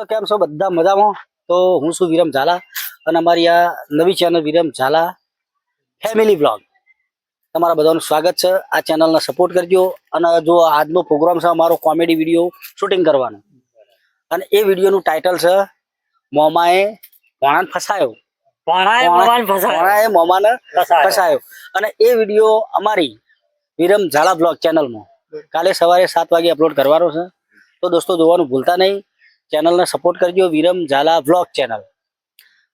તો કેમ છો? બધા મજામાં? તો હું છું વિરમ ઝાલા અને અમારી આ નવી channel Viram Jhala family blog તમારા બધાનું સ્વાગત છે. આ ચેનલને સપોર્ટ કરજો અને જો આજનો પ્રોગ્રામ છે અમારો કોમેડી વીડિયો શૂટિંગ કરવાનો. અને એ વિડીયોનું ટાઇટલ છે મોમાએ પોણાને ફસાયો. પોણાએ મોમાને. ફસાયો. અને એ વીડિયો અમારી વિરમ ઝાલા બ્લોગ ચેનલમાં કાલે સવારે સાત વાગે અપલોડ કરવાનો છે. તો દોસ્તો જોવાનું ભૂલતા નહીં. ચેનલને સપોર્ટ કરજો વિરમ ઝાલા બ્લોગ ચેનલ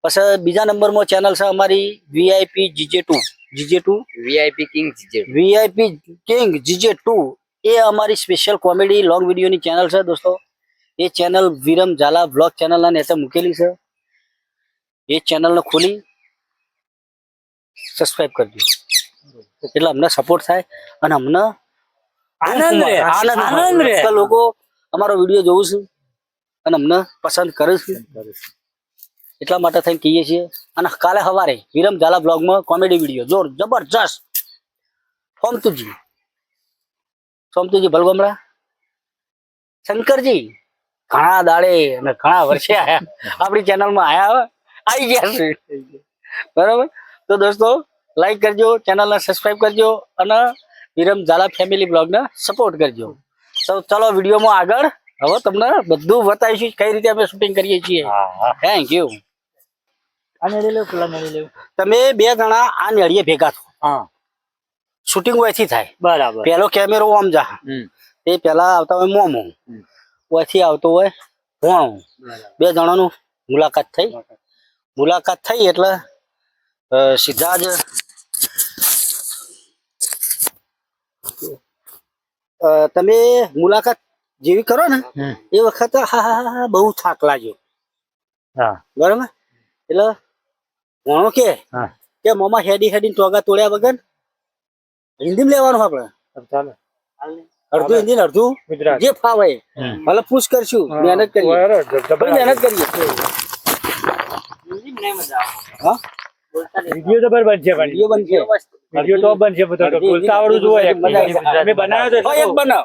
પછી બીજા નંબરમાં ચેનલ છે અમારી VIP GJ two GJ two VIP king છે વીઆઈપી કિંગ જીજે ટુ એ અમારી સ્પેશિયલ કોમેડી લોંગ વિડીયોની ચેનલ છે દોસ્તો એ ચેનલ વિરમ ઝાલા બ્લોગ ચેનલના નેતે મૂકેલી છે એ ચેનલને ખોલી સબસ્ક્રાઇબ કરજો એટલે અમને સપોર્ટ થાય અને અમને આનંદ રહે, આનંદ આનંદ રહે. કે લોકો અમારો વિડીયો જોવું છે અને અમને પસંદ કરે છે. એટલા માટે થઈને કહીએ છીએ. અને કાલે સવારે વિરમ ઝાલા બ્લોગમાં કોમેડી વીડિયો. જોર જબરજસ્ત. સોમતુજી. સોમતુજી ભલગોમડા. શંકરજી ઘણા દાડે અને ઘણા વર્ષે આયા. આપણી ચેનલમાં આયા. આવી ગયા છે. બરાબર? તો દોસ્તો લાઈક કરજો ચેનલને સબસ્ક્રાઇબ કરજો અને વિરમ ઝાલા ફેમિલી બ્લોગને સપોર્ટ કરજો. તો ચલો વિડીયોમાં આગળ હવે તમને બધું બતાવીશું કઈ રીતે અમે શૂટિંગ કરીએ છીએ. થેન્ક યુ આ નડી લેવું પેલા નડી લેવું તમે બે જણા આ નેળીએ ભેગા થો. હા. શૂટિંગ ઓયથી થાય. બરાબર. પેલો કેમેરો આમ જા. હમ. એ પેલા આવતા હોય મોમો. ઓયથી આવતો હોય ભોણો. બે જણાનું મુલાકાત થઈ. મુલાકાત થઈ એટલે સીધા જ તમે મુલાકાત જેવી કરો ને એ વખત હા હા હા, હા બહુ થાક લાગ્યો. હા. બરાબર? એટલે ઘણો કે હા. કે મોમાં હેડી હેડી ટોગા તોડ્યા વગર હિન્દી લેવાનું આપણે. અડધું હિન્દી અડધું જે ફાવે ભલે પુશ કરશું મહેનત કરીએ. મહેનત કરીએ. હા? વીડિયો વીડિયો બનશે વીડિયો બનશે બોલતા જોઈએ. બનાવ્યો એક બનાવ.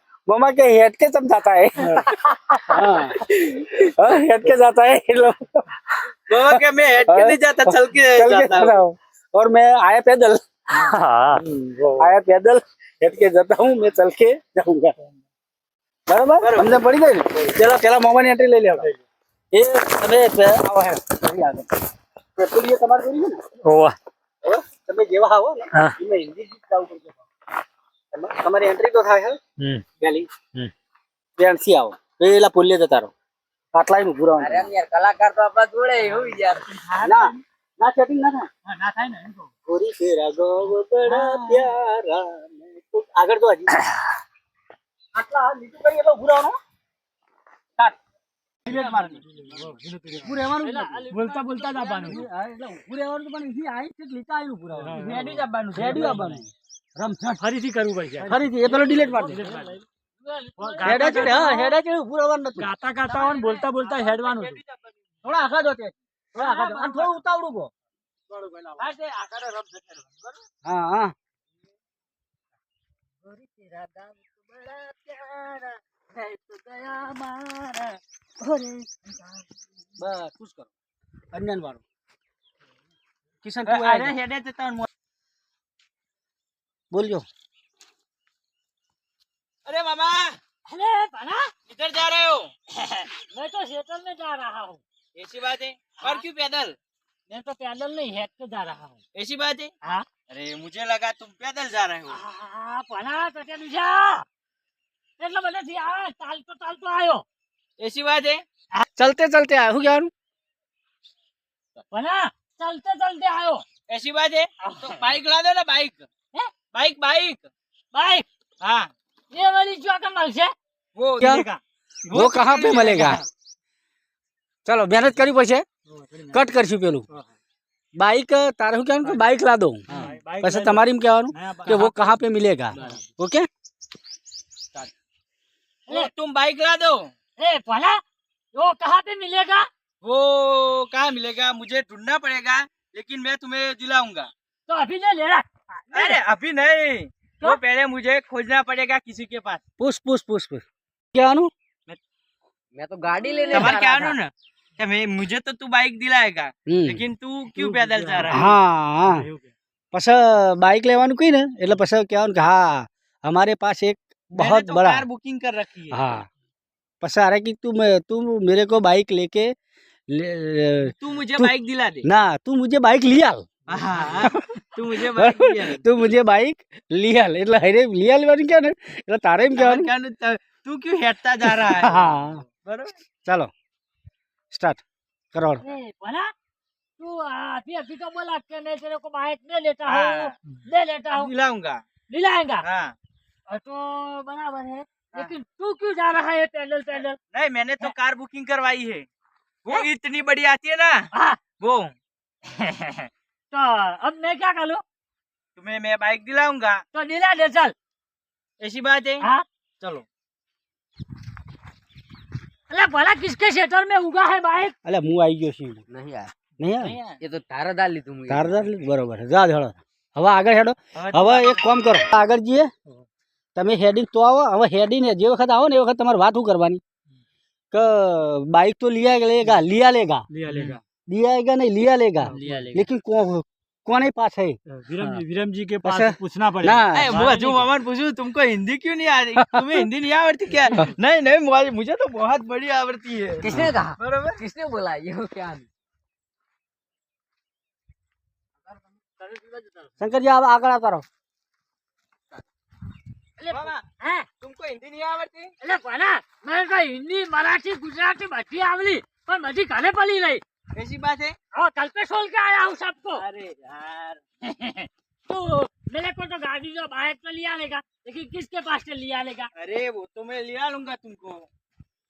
मामा के हेड के समझाता है हाँ हेड के जाता है ये लोग। मामा क्या मैं हेड के नहीं जाता चल के चल के जाता जा रहा हूँ और मैं आया पैदल હા आया पैदल हेड के जाता हूँ मैं चल के जाऊंगा बराबर हमने पड़ी गई ने चला चला मामा ની એન્ટ્રી લઈ લે એ તમે પે- આવો હે અહીં આગળ. પેટ્રોલિયમ તમારે જોઈ ને ઓવા હવે તમે જેવા આવો ને હા. એમાં હિન્દી જ જવું પડશે તમા- તમારી એન્ટ્રી તો થાય હે. પેલી બેનસી આવો. પેલા પુલ્લે તો તારો. આટલા નું પૂરા અરે યાર કલાકાર તો આપણા જોડે હોય યાર. ના. ના સેટિંગ ના થાય. ના થાય ને ગોરી તેરા ગોવ બડા પ્યારા આગળ તો હજી. આટલા નીચે કઈ એટલો પૂરાનો પિરિયડ બોલતા બોલતા જ આપવાનું આવી છે લીતા પૂરા રેડી જ આપવાનું છે. હા હેડા ગાતા હોય બોલતા બોલતા હેડવાનું થોડા આખા જોતે થોડા આખા થોડું ઉતાવળું ગો હા હા રાધા બડા પ્યારા બસ ખુશ કરો અન્યન વાળું કિશન તું अरे આય हेडे से तो બોલજો अरे मामा अरे बना किधर जा रहे हो मैं तो सेटल में जा रहा हूँ ऐसी बात है और क्यों पैदल मैं तो पैदल नहीं हेड पे जा रहा हूँ ऐसी बात है हाँ अरे मुझे लगा तुम पैदल जा रहे हो આ પના તો કે બીજા ऐसी बात है चलते चलते आयो क्या चलते चलते आयो ऐसी बात है बाइक ला दो ना बाइक बाइक बाइक बाइक हाँ ये वाली जो का मल से वो क्या वो कहाँ पे मिलेगा चलो मेहनत करी पैसे कट कर सी पेलू बाइक तारू क्या बाइक ला दो पैसे तुम्हारी में क्या वो कहाँ पे मिलेगा ओके? वो तुम बाइक ला दो ए भला वो कहाँ पे मिलेगा वो कहाँ मिलेगा मुझे ढूंढना पड़ेगा लेकिन मैं तुम्हें दिलाऊंगा तो अभी ले ले रहा अरे अभी नहीं क्यों? वो पहले मुझे खोजना पड़ेगा किसी के पास પૂછ પૂછ પૂછ પૂછ કહેવાનું मैं तो गाड़ी लेने तुम्हारे जा क्या रहा था ना क्या मैं मुझे तो तू बाइक दिलाएगा હમ. लेकिन तू क्यों पैदल जा रहा है હા હા પછી બાઇક લેવાનું કઈ ને એટલે પછી કહેવાનું કે હા हमारे पास एक मैंने बहुत तो बड़ा कार बुकिंग कर रखी है हाँ પછી अरे कि तू मैं तू मेरे को बाइक लेके ले, तू मुझे तू- बाइक दिला दे ना तू मुझे बाइक लिया हाँ, तू मुझे बाइक दिला दे તું મુજે બાઇક લિયા એટલે હરે લિયા લેવાનું કે ને એટલે તારે એમ તમારે કહેવાનું કહેવાનું, ત- तू क्यों हेटता जा रहा है હા बरोबर ચાલો સ્ટાર્ટ કરો ए भला तू अभी अभी तो बोला कि मैं तेरे को बाइक ले लेता हाँ। हूँ ले लेता हूँ दिलाऊंगा दिलाएगा हाँ ऑटो बराबर है हाँ। लेकिन तू क्यों जा रहा है पैदल पैदल? नहीं मैंने तो कार बुकिंग करवाई है। वो है? इतनी बड़ी आती है ना हाँ। वो। तो अब मैं क्या कर? लू तुम्हें मैं बाइक दिलाऊँगा। तो दिला दे चल। ऐसी बात है? हाँ। चलो। अरे भला किसके क्षेत्र में उगा है बाइक? अरे मुँह आई गयो सी नहीं आया नहीं आया ये तो तारा डाल ली तुम तारा डाल ली? बरोबर जा धड़ो हवा आगे हेडो हाँ, हवा एक काम करो। आगे जी તમે હેડિંગ તો આવો હવે હેડિંગ જે વખત આવો ને એ વખત તમારે વાત શું કરવાની? કે બાઇક તો લિયા લેગા લિયા લેગા લિયા લેગા लिया आएगा नहीं लिया लेगा लेकिन कौन ही पास है विरम जी विरम जी के पास पूछना पड़ेगा जो मामन पूछू तुमको हिंदी क्यों नहीं आ रही तुम्हें हिंदी नहीं आवड़ती क्या नहीं नहीं मुझे तो बहुत बड़ी आवड़ती है किसने कहा बराबर किसने बोला ये क्या शंकर जी आप आकर आता रहो तुमको हिंदी नहीं आवड़ती એટલે ભલા મને તો હિન્દી મરાઠી ગુજરાતી બધી આવડી પણ બધી ઘરે પડી રહી ऐसी बात है और कल पे सोल के आया हूँ सबको अरे यार तो मेरे को तो गाड़ी जो बाइक तो लिया लेगा लेकिन किसके पास से लिया लेगा अरे वो तो मैं लिया लूंगा तुमको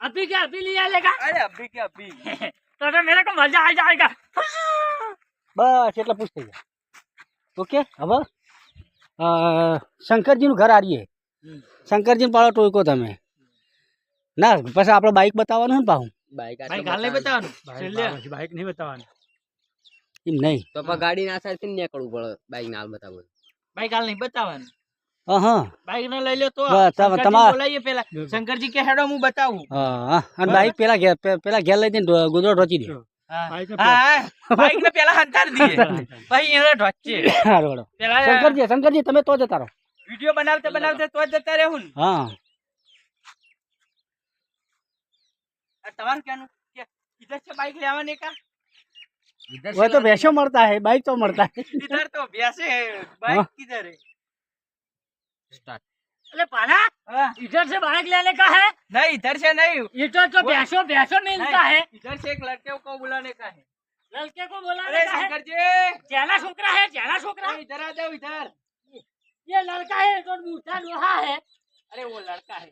अभी क्या अभी लिया लेगा अरे अभी क्या अभी तो, तो मेरे को मजा आ जाएगा બસ એટલે પૂછ થઈ જાય ઓકે હવે અ, શંકરજીનું ઘર આરીએ શંકરજીને પાળો ટોયકો તમે. ના પછી આપણે બાઈક બતાવવાનું ને પાહું? બાઈક હાલ નહીં બતાવવાનું. બાઈક નહીં બતાવવાનું. એમ નહીં. તો ગાડી ના સાથે નીકળવું પડે બાઈક ના હાલ બતાવવાનું. બાઈક હાલ બાઈક ને લઈ લે તો બોલાવીએ પેલા શંકરજી કે હેડો હું બતાવું. અને બાઈક પેલા પેલા ઘેર લઈ દે ગુજરાત રોચી દે. બાઈક શંકરજી શંકરજી તમે તો જતા રહો. વિડિયો બનાવતે બનાવતે તો જ જતા રહેવું ને હા આ તમારું ક્યાંનું કે इधर से बाइक ले आवाने का इधर वो तो भैंसो मरता है बाइक तो मरता है इधर तो भैंसे है बाइक किधर है अरे पाला हाँ, इधर से बाइक लेने का है नहीं इधर से नहीं इधर तो वो- भैंसो भैंसो मिलता नहीं, है इधर से एक लड़के को बुलाने का है लड़के को बोलाने अरे का है शंकर जी चेला छोकरा है चेला छोकरा अरे इधर आ जाओ इधर ये लड़का है तो बूढ़ा लोहा है। अरे वो लड़का है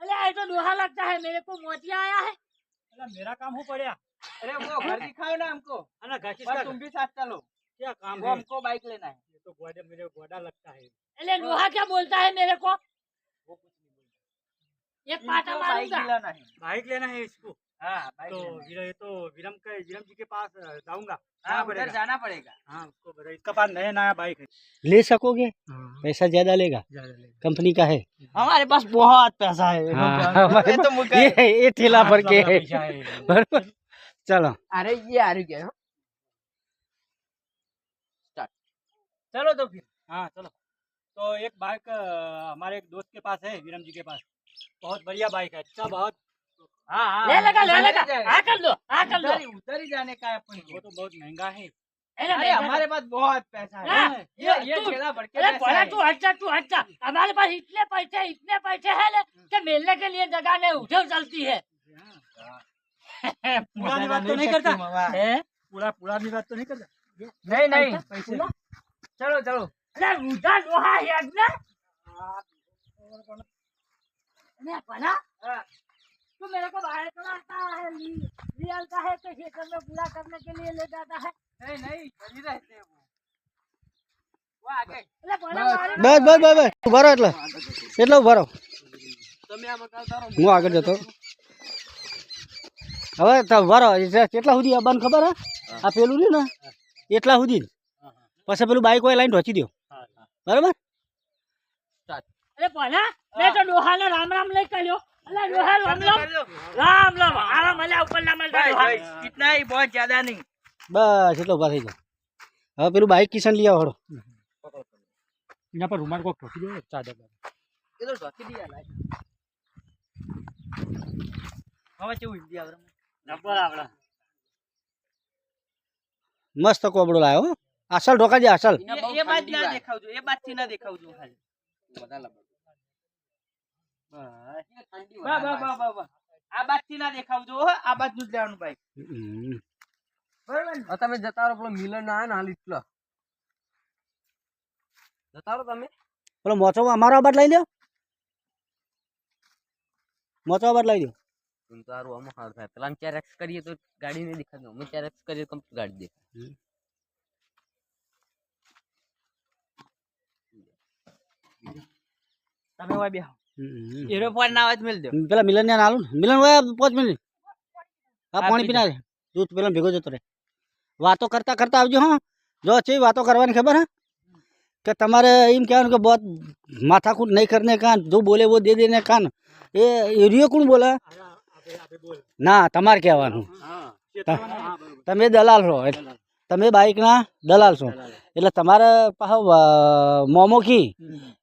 अरे ये तो लोहा लगता है मेरे को मोतिया आया है। अला, मेरा काम हो पड़ा अरे वो घर दिखाओ ना हमको। घर तुम भी साथ चलो। क्या काम वो हमको बाइक लेना है। ये तो गोडा मेरे गोडा लगता है। अरे लोहा क्या बोलता है मेरे को? एक पाटा इनको बाइक मारूँगा। दिलाना है बाइक लेना है इसको। तो है। विरम- ये तो विरम के विरम जी के पास जाऊँगा। हाँ उधर पड़ेगा। जाना पड़ेगा। हाँ उसको इसका पास नया नया बाइक है। ले सकोगे? हाँ। पैसा ज़्यादा लेगा? कंपनी का है? हमारे पास बहुत पैसा है। हाँ, हमारे तो ये ये ठेला पर के है। पैसा है चलो। अरे ये आ रही क्या चलो तो फिर। हाँ चलो। तो एक बाइक हमारे एक दोस्त के पास है विरम जी के पास। बहुत बढ़िया बाइक है। अच्छा बहुत हाँ हाँ ले लेगा ले उधर ही लेगा। आ कर दो आ कर दो उधर ही जाने का है अपन वो तो बहुत महँगा है। अरे हमारे पास बहुत पैसा है। हाँ, ये ये तू- ठेला भर के अरे पैसा बड़ा तू हट जा तू हट जा हमारे पास इतने पैसे इतने पैसे है ना कि मिलने के लिए जगह नहीं उठे चलती है। पुरानी बात तो नहीं करता। पूरा पुरानी बात तो नहीं करता। नहीं नहीं पैसे। चलो चलो। अरे उधर लोहा है ना अरे बड़ा हाँ। तू तू मेरे को बाहर चलाता है ली- रियल का है कि क्षेत्र में पूरा करने के लिए ले जाता है नहीं नहीं बनी रहते हैं वो वो आगे એટલે ભલે મારી બસ બસ બસ બસ ઉભા રહો એટલે એટલે ઉભા રહો તમે આમાં કાલ તારો હું આગળ જતો હવે તો ઉભા રહો એટલે કેટલા સુધી આવવાનું ખબર હે આ પેલું રહ્યું ને એટલા સુધી જ. પછી પેલું બાઈક હોય લાઈન ઢોચી દો બરાબર અરે ભલા મેં તો ડોહાને રામ રામ લઈ કર્યો અલે ડોહા રામ રામ कर दो રામ રામ આવા મળ્યા ઉપર ના મળતા बस ડોહા बस इतना ही बहुत ज्यादा नहीं બસ એટલે ઉભા થઈ જાઓ હવે પેલું બાઈક કિશન લઈ આવો હળો यहाँ पर रुमाल को ठोकी दो चादर पर। એ તો ઢોકી દીયા લાય. હવે કેવું હિન્દી આવડે જબ્બર આપડા મસ્ત કોબડો લાવ્યો હો. અસલ ઢોકા દે અસલ એના બહુ એ બાદ ઠંડી ના વાય. દેખાવજો એ બાદ થી ના દેખાવજો ખાલી બધા લબડ. ઠંડી બા વધારે બા બા વાય. બા બા આ બાદ થી ના દેખાવજો હો આ બાદ નું જ લેવાનું ભાઈ હમ. બરાબર ને? હવે તમે જતા રહો પેલો મિલન ના ને હાલ એટલો જતા રહો તમે પેલો મોચો અમારો આબાદ લઈ લ્યો મોચો આબાદ લઈ લ્યો એમ તો સારું આમાં સારું થાય પેલા ચાર એક્સ કરીએ તો ગાડી નહીં દેખાતી અમે ચાર એક્સ કરીએ તો ગાડી દેખાય તમે હોય બેહો હીરો ફોન ના આવે મિલ દો. પેલા મિલન ને. આલું મિલન હોય પાંચ મિનિટ. હા પાણી પીના રે દૂધ પેલા ભેગો જતો રે વાતો કરતા કરતા આવજો હા. જો છે વાતો કરવાની ખબર હા? કે તમારે એમ કહેવાનું કે બહુ માથાકૂટ નહીં કરીને કાન જો બોલે વો દે દેને કાન. એ એરિયો કોણ બોલે? ના તમારે કહેવાનું. તમે દલાલ છો તમે બાઇકના દલાલ છો. એટલે તમારે પાછો મોમો કી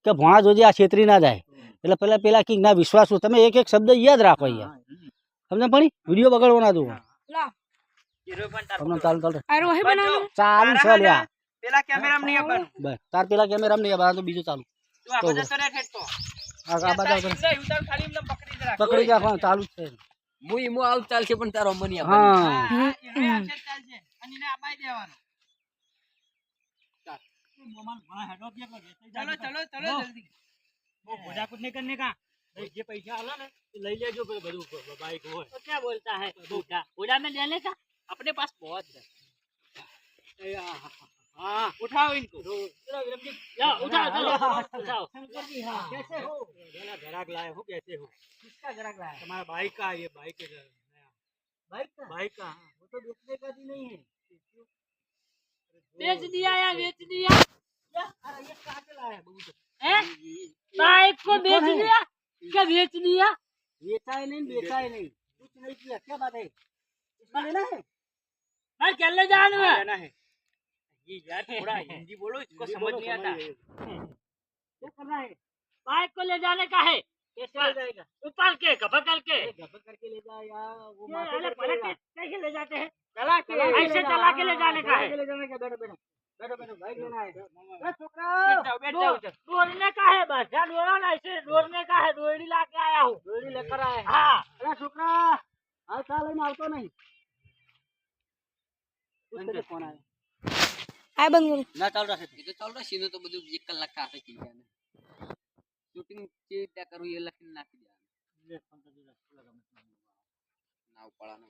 કે ભોણા જોજે આ છેતરી ના જાય. એટલે પેલા પેલા કઈક ના વિશ્વાસ તમે એક એક શબ્દ યાદ રાખો અહીંયા તમને પણ વિડીયો બગાડવો ના દો તમને ચાલુ ચાલુ ચાલુ છે લ્યા પેલા કેમેરામાં નહીં આપવાનું બસ તાર પેલા કેમેરામાં નહીં આપવાનું તો બીજું ચાલુ પકડી રાખવાનું ચાલુ છે હું ઈમો આવું ચાલશે પણ તારો અમને હા દેવાનો ચલો ચલો ચલો જલ્દી करने का? भाई ये पैसा आला ना तो ले लेजो फिर બધું बाइक हो। तो क्या बोलता है? बूढ़ा बूढ़ा में देने का? अपने पास बहुत है। हाँ उठाओ इनको। जाओ उठाओ चलो। उठाओ। कैसे हो? गला घराक लाए हो कैसे हो? किसका ग्राहक लाया? तुम्हारा बाइक का ये बाइक है नया। बाइक का? बाइक का हाँ, वो तो बेचने का भी नहीं है। बेच दिया या बेच दिया? या, अरे ये कहाँ से लाया? बहू तो? हैं? बाइक को बेच है? दिया? क्या बेच दिया बेचा है नहीं बेचा है नहीं। कुछ नहीं किया क्या बात है? इसका लेना है? मैं क्या ले जाने हाँ, में लेना है। ये यार थोड़ा हिंदी बोलो इसको समझ नहीं आता। क्या करना है? बाइक को ले जाने का है। ले ऊपर के कबर करके। गब्बर करके ले जाएगा वो ये माथे अरे पे पलट पड़ेगा। के कैसे ले जाते हैं? चला के ऐसे चला के ले जाने का है। ले जाने का बैठो बैठो। શૂટિંગ જે રીતે કરવું એ લખીને નાખી દેવાનું. ના ઉપાડવાનું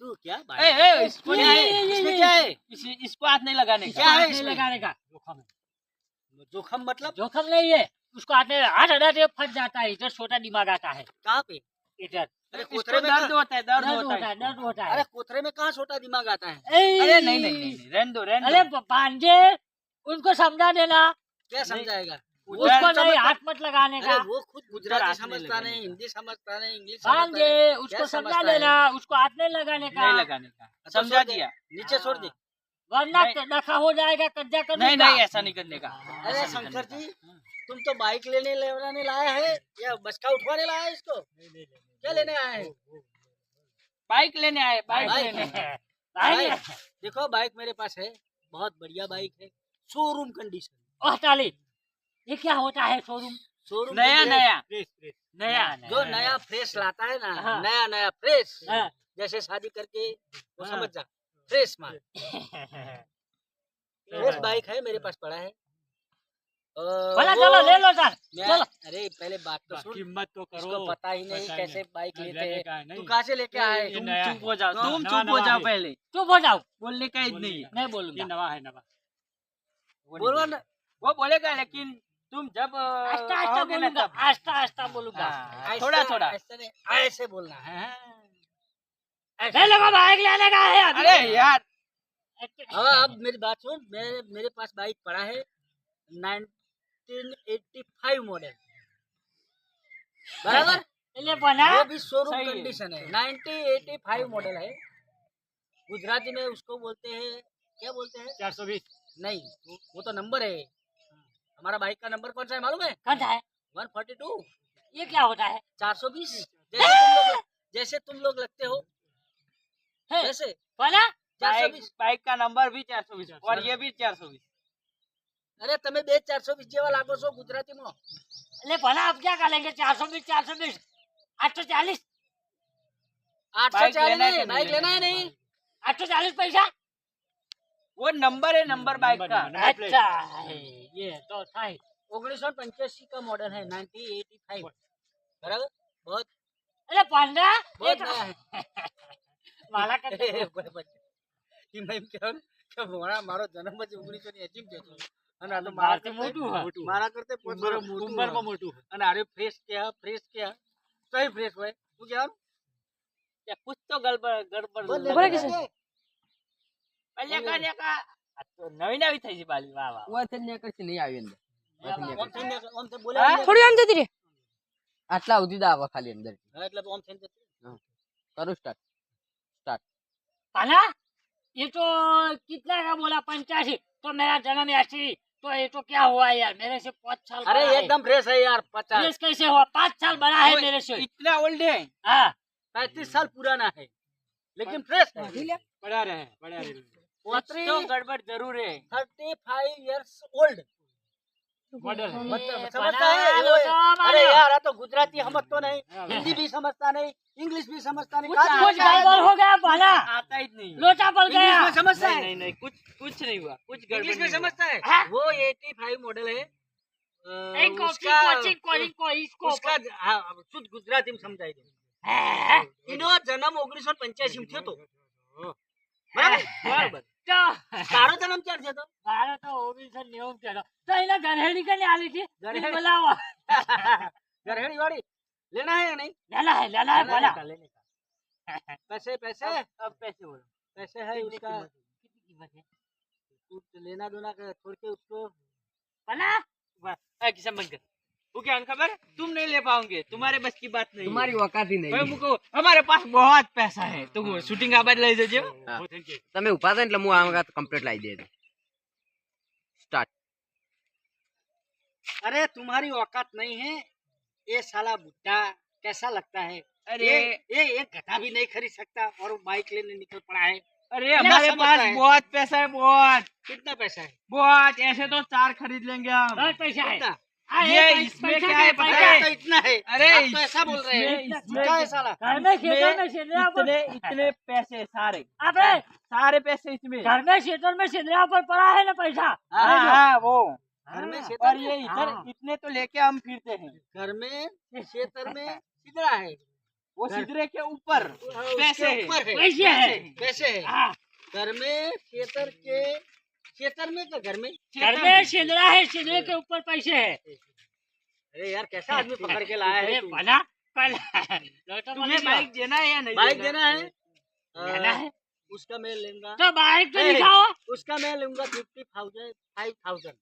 तू क्या ए, ए, इसको ये, है? ये, ये, इसमें क्या है? इस- इसको हाथ नहीं लगाने का। क्या है इसमें? लगाने का। जोखम जोखम मतलब? जोखम नहीं है। उसको हाथ में हाथ हटाते फंस जाता है इधर छोटा दिमाग आता है। कहाँ पे? इधर। अरे कोतरे में दर्द होता है दर्द होता है दर्द होता है। अरे कोतरे में कहाँ छोटा दिमाग आता है? अरे नहीं नहीं नहीं नहीं, रहने दो रहने अरे भांजे उनको समझा देना। क्या समझाएगा? उसको नहीं हाथ मत लगाने का। वो खुद गुजराती समझता नहीं हिंदी समझता नहीं इंग्लिश समझता नहीं। उसको समझा है? देना उसको हाथ नहीं लगाने का। नहीं लगाने का। अच्छा, समझा दिया। नीचे छोड़ दे। वरना नहीं। दखा हो जाएगा कब्जा कर नहीं नहीं ऐसा नहीं करने का। अरे शंकर जी तुम तो बाइक लेने लेने लाए हैं या बस का उठवाने लाया है इसको? क्या लेने आए हैं? बाइक लेने आए बाइक लेने। देखो बाइक मेरे पास है बहुत बढ़िया बाइक है शोरूम कंडीशन ये क्या होता है शोरूम शोरूम नया नया। प्रेस नया जो नया फ्रेश लाता है ना हाँ। नया नया फ्रेश हाँ। जैसे शादी करके वो हाँ। समझ जा फ्रेश माल। फ्रेश बाइक है मेरे पास पड़ा है। और चलो ले लो सर चलो। अरे पहले बात तो सुन। कीमत तो करो इसको पता ही नहीं कैसे बाइक लेते हैं। है, तू। कहाँ से लेके आए? तुम चुप हो जाओ हाँ, तुम चुप हो जाओ पहले। चुप हो जाओ। बोलने का id नहीं है। नहीं। ये नवा है नवा बोलो ना वो बोलेगा लेकिन तुम जब आस्ता आस्ता बोलूँगा। आस्ता आस्ता बोलूँगा। हाँ, थोड़ा थोड़ा। ऐसे बोलना है ले लो बाइक लेने का है। अरे यार। अब अब मेरी बात सुन। मेरे मेरे पास बाइक पड़ा है 1985 मॉडल। बराबर? ले बना वो भी शोरूम है। कंडीशन है। 1985 मॉडल है। गुजराती में उसको बोलते हैं क्या बोलते हैं? चार सौ बीस। नहीं वो- वो तो नंबर है। हमारा बाइक का नंबर कौन सा है मालूम है कौन सा है 142 ये क्या होता है 420 जैसे तुम लोग जैसे तुम लोग लगते हो है, जैसे बोला बाइक 420 बाइक का नंबर भी चार सौ बीस और ये भी चार सौ बीस अरे તમે બે ચારસો વીસ જેવા લાગો છો ગુજરાતીમાં ले बना अब क्या करेंगे चार सौ बीस चार सौ बीस आठ सौ चालीस आठ सौ बाइक चालीस लेना वो नंबर है नंबर बाइक नंबर, का नंबर। Number plate. अच्छा है ये तो था ही ओगनीस सौ पंचासी का मॉडल है 1985 बराबर बहुत अरे पंद्रह बहुत नया है वाला कर બરાબર છે. ઈ મેં એમ કહેવાનું કે મારા મારો જન્મ જ ઓગણીસો ને એસી થયો હતો અને આ તો મારા મારાથી કરતે- મોટું હે. મારા કરતે પાંચ ઉંમર વર્ષ મોટું ઉંમરમાં હે. મોટું અને આરે ફ્રેશ કે ફ્રેશ કે સહી ફ્રેશ હોય શું કહેવાનું क्या कुछ तो गड़बड़ गड़बड़ બોલ लग લે, रहा બોલ है। લે. पहले का ने का आ तो नवी नवी થઈ છે બાલી વાહ વાહ ઓથી નીકળશે નહીં આવી અંદર ઓથી આમ નીકળશે. થઈને આમ થઈને બોલ્યા હા? નહીં. થોડી આમ જતી રહી આટલા સુધી જ આવે ખાલી અંદર હા, એટલે આમ થઈને જતું. કરું સ્ટાર્ટ पाला ये तो कितना का बोला पंचासी तो मेरा जन्म ऐसी तो ये तो क्या हुआ यार मेरे से पाँच साल अरे बड़ा है। एकदम फ्रेश है यार पचास फ्रेश कैसे हुआ पाँच साल बड़ा है वो मेरे से इतना ओल्ड है हाँ पैंतीस साल पुराना है लेकिन फ्रेश है बड़ा रहे बड़ा रहे कुछ तो गड़बड़ जरूर है thirty five years old model है मतलब ये समझता बना है लो वो- तो अरे मानो। यार आ तो गुजराती समझता नहीं हाँ, हिंदी भी समझता नहीं इंग्लिश भी समझता नहीं कुछ कहाँ कुछ समझता है? गड़बड़ हो गया पाला आता ही नहीं लोटा पड़ इंग्लिश गया में समझता नहीं है नहीं नहीं कुछ कुछ नहीं हुआ कुछ गड़बड़ इंग्लिश में नहीं हुआ। समझता है हाँ? वो 85 मॉडल है अ, एक कोचिंग उसका कोचिंग कोचिंग को इसको उसका हाँ, शुद्ध गुजराती में समझाई दो है, એનો જન્મ ઓગણીસો પંચ્યાસી થયો હતો બરાબર બરાબર तो તારો જન્મ ક્યારે છે તો મારો તો ઓગણીસો નેવું થયો તો એને ગરહેડી કરીને આલી છે ગરહેડી બોલાવો ગરહેડી વાળી લેના હે નહીં લેના હે લેના હે બોલા पैसे पैसे अब पैसे बोलो पैसे है उसका कितनी कीमत है कुछ लेना देना छोड़ के उसको बना बस किसान बंद कर वो क्या खबर तुम नहीं ले पाओगे तुम्हारे बस की बात नहीं है। તમારી વકાતી भाई નહીં मुको हमारे पास बहुत पैसा है तुम शूटिंग आबाद ले जाइए હા. थैंक यू તમે ઉભા થાય એટલે હું આ કમ્પ્લીટ લાવી દે સ્ટાર્ટ अरे तुम्हारी औकात नहीं है ये साला बुड्ढा कैसा लगता है अरे ये ये एक गधा भी नहीं खरीद सकता और वो बाइक लेने निकल पड़ा है अरे हमारे समझता पास है? बहुत पैसा है बहुत कितना पैसा है बहुत ऐसे तो चार खरीद लेंगे हम बहुत पैसा है कितना हाँ, ये इसमें क्या है पता है? तो इतना है। अरे तो ऐसा बोल रहे हैं। इसमें- साला? घर में खेतों में सिंदरा पर इतने इतने पैसे सारे। अबे सारे पैसे इसमें। घर में खेतों में सिंदरा पर पड़ा है ना पैसा? हाँ हाँ वो। घर में क्षेत्र ये इधर हाँ। इतने तो लेके हम फिरते हैं। घर में क्षेत्र में सिदरा है। वो सिदरे के ऊपर। पैसे है। ऊपर है। पैसे है। पैसे है। हाँ, घर में क्षेत्र के क्षेत्र में का घर में? घर में सिंदरा है सिंदरे के ऊपर पैसे है। अरे यार कैसा आदमी पकड़ के लाया है बना तुम्हें बाइक देना है या नहीं बाइक देना? है। लेना है। उसका मैं लूँगा तो बाइक तो दिखाओ। उसका मैं लूँगा fifty thousand five thousand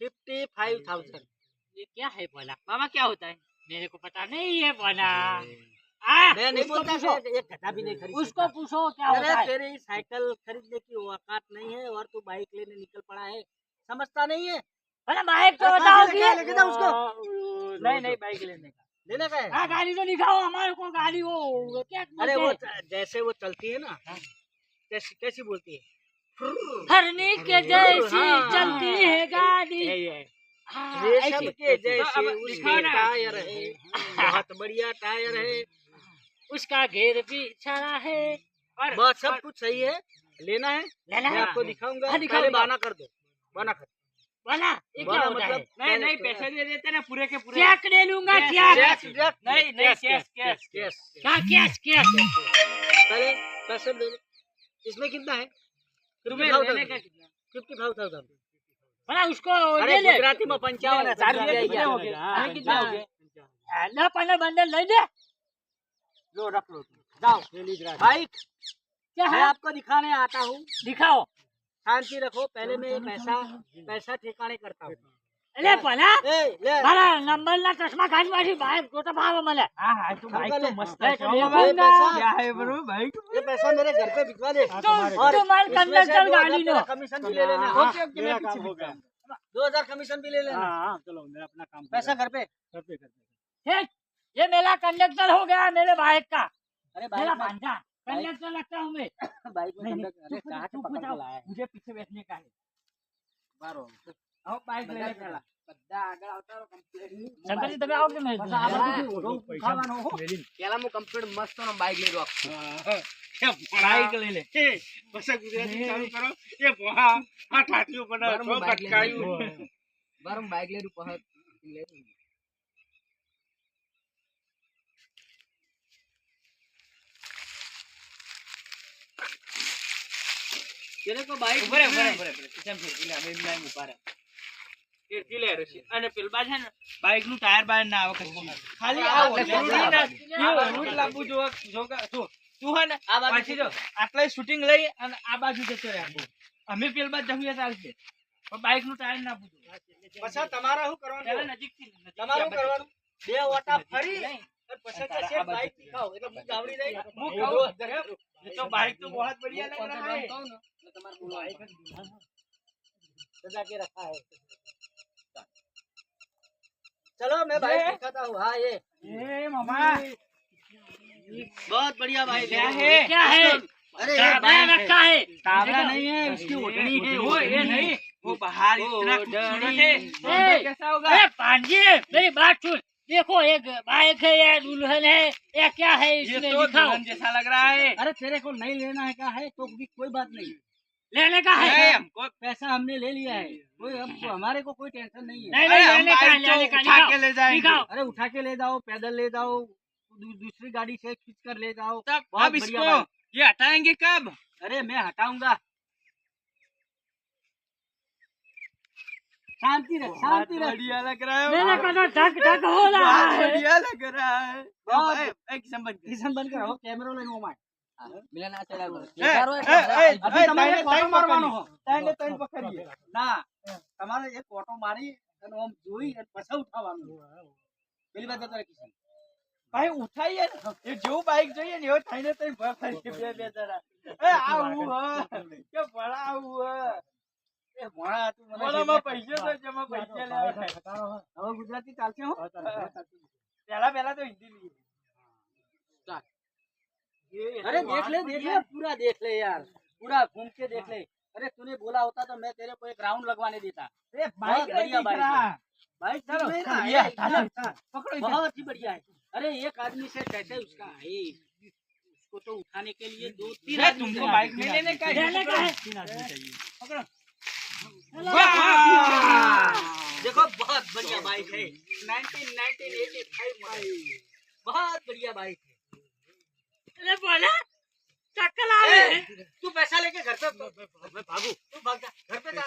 fifty five thousand ये क्या है बोला मामा क्या होता है? मेरे को पता नहीं है बोला हाँ, उसको पूछो, कि एक गधा भी नहीं खरीद उसको सकता। पूछो क्या होता अरे है? तेरी साइकिल खरीदने की औकात नहीं है और तू बाइक लेने निकल पड़ा है। समझता नहीं है? मतलब बाइक तो अरे बताओ कि लेके आए? उसको। नहीं नहीं बाइक लेने का। लेने का है? हाँ गाड़ी तो दिखाओ हमारे को गाड़ी वो क्या अरे वो जैसे वो चलती है ना कैसी कैसी बोलती है? हरनी के जैसी हाँ। चलती है गाड़ी। हाँ, रेशम के तो जैसे उसके टायर है बहुत बढ़िया टायर है। उसका घेर भी छड़ा है। और बस सब कुछ सही है। लेना है। लेना मैं है आपको दिखाऊँगा। हाँ, पहले दिखाओ। बाना कर दो। बाना कर। बना ये क्या होता है? मतलब नहीं नहीं पहले- पैसे दे देते ना पूरे के पूरे। चेक ले लूँगा चेक। नहीं नहीं कैश कैश yes. क्या कैश कैश पहले पैसे ले लो। इसमें कितना है? लेने का कितना? Fifty five thousand. बना उसको ले ले। गुजराती में पंचावन हज़ार रुपया ही हो है। हाँ, हो? ना पंद्रह बंडल ले दे लो रख लो जाओ बाइक क्या मैं है आपको दिखाने आता हूँ दिखाओ शांति रखो पहले मैं पैसा पैसा ठिकाने करता हूँ ले पना ए, ले મારા નંબર ના ચશ્મા કાઢી માંથી બાઈક જોતા ભાવે મને हाँ हाँ तो बाइक तो मस्त है बाइक चलो ले भाई, लूंगा। क्या है ब्रो बाइक ये पैसा मेरे घर पे भिजवा दे तो और तुम्हारे इसमें से कंडक्टर दो हजार गाड़ी नो तेरा कमीशन भी ले लेना ओके ओके मैं पीछे हो गया दो हजार कमीशन भी ले लेना हाँ हाँ चलो मेरा अपना काम पैसा घर पे करते करते ठीक ये मेला कंडक्टर हो गया मेरे बाइक का। अरे मेरा भांजा कंडक्टर लगता हूँ मुझे पीछे बैठने का है। बाइक कंप्लीट कंप्लीट मस्त ले हाँ। हाँ। गुजराती करो। बाइक ले रू ले। જેને આ બાજુ શૂટિંગ લઈ અને આ બાજુ જતો રહે અમે પેલ બાજ જમીએ ચાલશે પણ બાઈકનું ટાયર ના પૂછું. પછી તમારે શું કરવાનું? નજીકથી તમારું કરવાનું? બે ઓટા ફરી પછી બાઈક ખાવ. એટલે હું ગાવડી દઈ હું तो बाइक तो बहुत बढ़िया लग रहा है। सजा के रखा है चलो मैं दिखाता हूँ। हाँ ये। मामा। बहुत बढ़िया भाई। क्या है? क्या है? अरे रखा है। ताबड़ा नहीं है उसकी उठनी है वो ये नहीं वो बाहर इतना खूबसूरत है। कैसा होगा? पांडे मेरी बात सुन। देखो एक बाइक है या दुल्हन है या क्या है ये इसमें तो दिखाओ। दुल्हन जैसा लग रहा है। अरे तेरे को नहीं लेना है क्या है? तो भी कोई बात नहीं। लेने का है। हमको पैसा हमने ले लिया है। कोई अब हमारे को कोई टेंशन नहीं है। नहीं अरे नहीं हम लेने का बाइक तो लेने का उठा के ले जाएँगे। अरे उठा के ले जाओ पैदल ले जाओ दूसरी गाड़ी से खींच कर ले जाओ। तब अब इसको ये हटाएँगे कब? अरे मैं हटाऊँगा। शांति रख शांति रख बढ़िया लग रहा है मेरे को तो धक धक हो रहा बहुत है बढ़िया लग रहा है बहुत- ए, एक संबंध किशन बंद करो कैमरा लेनो मार મિલન આ side આવ્યો. ए, વિચારો ए, એટલે ए, अभी ए, તમારે ताइने એક ताइन ઓટો મારવાનો पकड़िए। હો. ताइने ताइन पकड़िए। ના તમારે એક ઓટો મારી અને આમ જોઈ અને પછી ઉઠાવવાનું પેલી વાત જતો રહે કિશન ભાઈ ઉઠાઈએ ને એ જેવું બાઈક જોઈએ ને એવું થઈને તઈ ભર ફરી બે બે જણા એ આવું હ કે ભણાવું હ ગુજરાતી ચાલશે હો પહેલા પહેલા તો હિન્દી નહીં अरे देख ले देख ले पूरा देख ले यार पूरा घूम के देख ले अरे तूने बोला होता तो मैं तेरे को एक राउंड लगवाने देता ए बहुत बाइक बढ़िया नहीं दिख बाइक रहा है। बाइक चलो, ठीक चलो, है ये ना, हटा ये लो। अच्छा, पकड़ो इसे। बहुत ही बढ़िया है अरे एक आदमी से कैसे उसका है उसको तो उठाने के लिए दो तीन ए, आदमी तुमको चाहिए। बाइक नहीं लेने का है? लेने का है तीन आदमी चाहिए पकड़ो वाह! देखो बहुत बढ़िया बाइक है। 1985 बहुत बढ़िया बाइक है। अरे बोला चक्कर आ रहे तू पैसा लेके घर पे मैं भागू। तू भाग जा घर पे जा।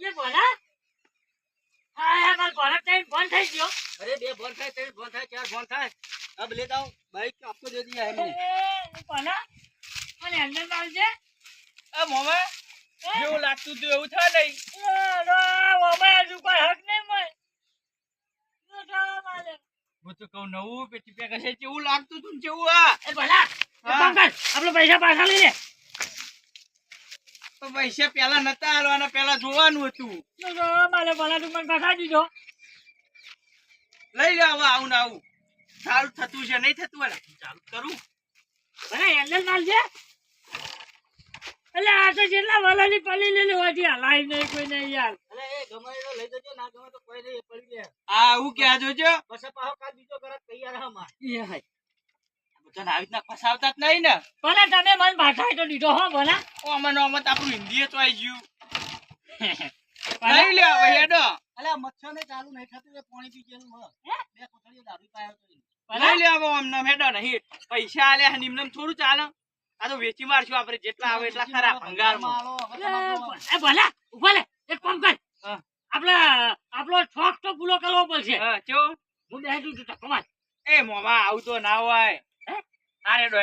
ये बोला हाय हमार बोला टाइम बंद है जो अरे बे बंद है तेरे बंद है चार बंद है अब ले जाओ बाइक आपको दे दिया है मैंने। बोला मैंने अंदर डाल दे। જેવું લાગતું હતું એવું થાય નહીં હું તો કઉ નવું પેટી પૈસા પેલા નતા હાલવાના પેલા જોવાનું હતું. મને ફસા દીધો. લઈ જાવ આવું ને આવું. સારું થતું છે નહીં થતું ચાલુ કરું. ભલે હેન્ડલ એટલે આ તો જેટલા વલાની પલી લેલી હોય છે હલાય નહીં કોઈ નહીં યાર. અલે એ ગમે તો લઈ જજો ના ગમે તો કોઈ નહીં પડી ગયા આ હું ક્યાં જોજો બસ પાહો કા બીજો ઘર તૈયાર હમા એ હાય. આવી રીતના ફસાવતા જ નહીં ને. ભલે તમે મને ભાષા તો દીધો હો ભલા. ઓમન ઓમન આપણું હિન્દી તો આવી ગયું. લઈ લે હવે ચાલુ નહીં થતું એ પાણી પી નહીં પૈસા આલે નિમનમ થોડું ચાલે. આ તો વેચી મારશું આપણે જેટલા આવે એટલા ખરા ભંગારમાં. એ ભલા ઊભા લે એક કામ કર. આપણા આપણો શોખ તો પૂરો કરવો પડશે. હા ચો. હું બેસું છું કમાલ એ મોમા આવું તો ના હોય. હે? હા હેડો.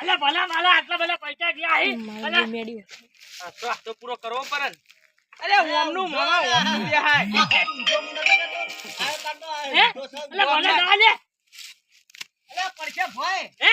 એટલે ભલા માલા આટલા બધા પૈસા ગયા હે. શોખ તો પૂરો કરવો પડે ને. અરે ઓમનું મોમાં ઓમનું દેહાય હે? એટલે ભલા જવા દે હે?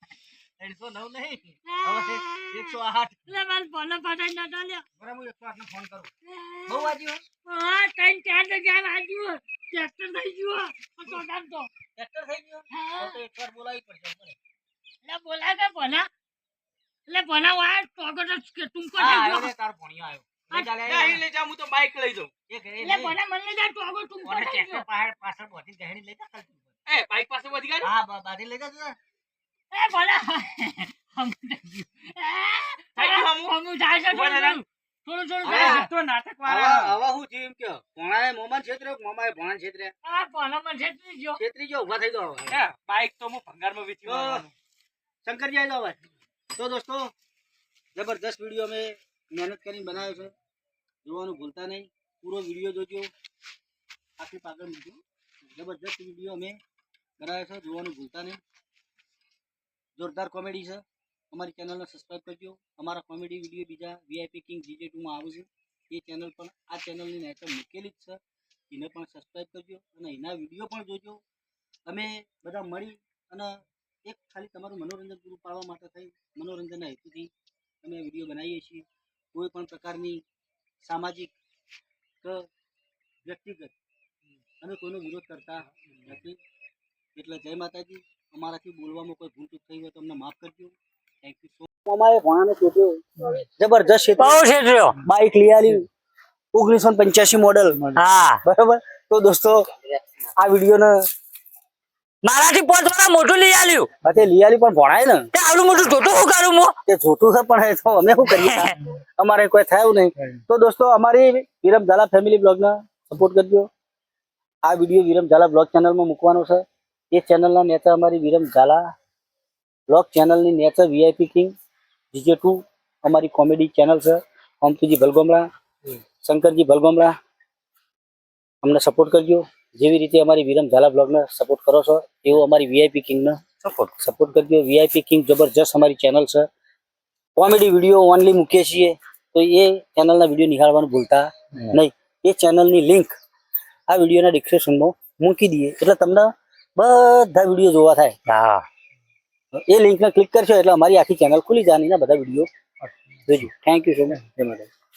એકસો નવ નહીં. એકસો આઠ. ફોન પટાઈ નાખા લ્યો. બરાબર એકસો આઠ ફોન કરું. બહુ વાજ્યો હા? ત્રણ ચાર હજાર વાજ્યો ટ્રેક્ટર થઈ ગયો સોદાન પાછળ બાઈક પાસે વધી ગયા? હા. બાઈક પાસે વધી એ ભલા. હમ ગયું. ગયું થાય છે થોડું. થોડું. હવે હું કયો? મોમાન મોમાએ ભણાને છેતરે? આ ભલા મને છેતરી ગયો. છેતરી ગયો ઊભા થઈ હવે. હે, બાઈક તો હું ભંગારમાં વેચી તો મારવાનું. શંકરજી આવી તો દોસ્તો જબરદસ્ત વીડિયો અમે મહેનત કરીને બનાવ્યો છે. જોવાનું ભૂલતા નહીં. પૂરો વીડિયો જોજો. આખી પાગળ મૂક્યો જબરદસ્ત વીડિયો અમે બનાવ્યો છે જોવાનું ભૂલતા નહીં. જોરદાર કોમેડી છે. અમારી ચેનલને સબસ્ક્રાઈબ કરજો. અમારા કોમેડી વીડિયો બીજા વીઆઈપી કિંગ જીજે ટુમાં આવે છે. એ ચેનલ પણ આ ચેનલની નેચર મૂકેલી જ છે. એને પણ સબસ્ક્રાઈબ કરજો અને એના વીડિયો પણ જોજો. અમે બધા મળી અને એક ખાલી તમારું મનોરંજન પૂરું પાડવા માટે થઈ મનોરંજનના હેતુથી અમે વીડિયો બનાવીએ છીએ. કોઈ પણ પ્રકારની સામાજિક કે વ્યક્તિગત અમે કોઈનો વિરોધ કરતા નથી. એટલે જય માતાજી. અમારાથી બોલવામાં કોઈ ભૂલ ચૂક થઈ હોય તો અમને માફ કરજો. થેન્ક યુ સો અમારે ભણાને શોધ્યો જબરજસ્ત છે બહુ બાઇક લઈ આલી. ઓગણીસો પંચ્યાસી મોડલ હા. બરાબર? તો દોસ્તો આ વિડીયોને મારાથી પાંચ વાળા મોટું લઈ આલ્યું. લઈ લિયાલી પણ ભણાય ને. તે આવડું મોટું જોતું શું કરું હું તે જોતું છે પણ તો અમે શું કરીએ? અમારે કોઈ થયું નહીં. તો દોસ્તો અમારી વિરમ ઝાલા ફેમિલી બ્લોગને સપોર્ટ કરજો. આ વીડિયો વિરમ ઝાલા બ્લોગ ચેનલમાં મૂકવાનો છે. એ ચેનલના નેતા અમારી વિરમ ઝાલા બ્લોગ ચેનલની નેતા વીઆઈપી કિંગ જીજે ટુ અમારી કોમેડી ચેનલ છે ઓમતુજી ભલગોમડા શંકરજી ભલગોમડા અમને સપોર્ટ કરજો. જેવી રીતે અમારી વિરમ ઝાલા બ્લોગને સપોર્ટ કરો છો એવું અમારી વીઆઈપી કિંગને સપોર્ટ સપોર્ટ કરજો. વીઆઈપી કિંગ જબરજસ્ત અમારી ચેનલ છે. કોમેડી વીડિયો ઓનલી મૂકીએ છીએ તો એ ચેનલના વીડિયો નિહાળવાનું ભૂલતા નહીં. એ ચેનલની લિંક આ વિડીયોના ડિસ્ક્રિપ્શનમાં મૂકી દઈએ. એટલે તમને બધા વીડિયો જોવા થાય. હા. એ લિંકને ક્લિક કરશો એટલે અમારી આખી ચેનલ ખુલી જવાની ને બધા વીડિયો જોજો. થેન્ક યુ સો મચ જય માતા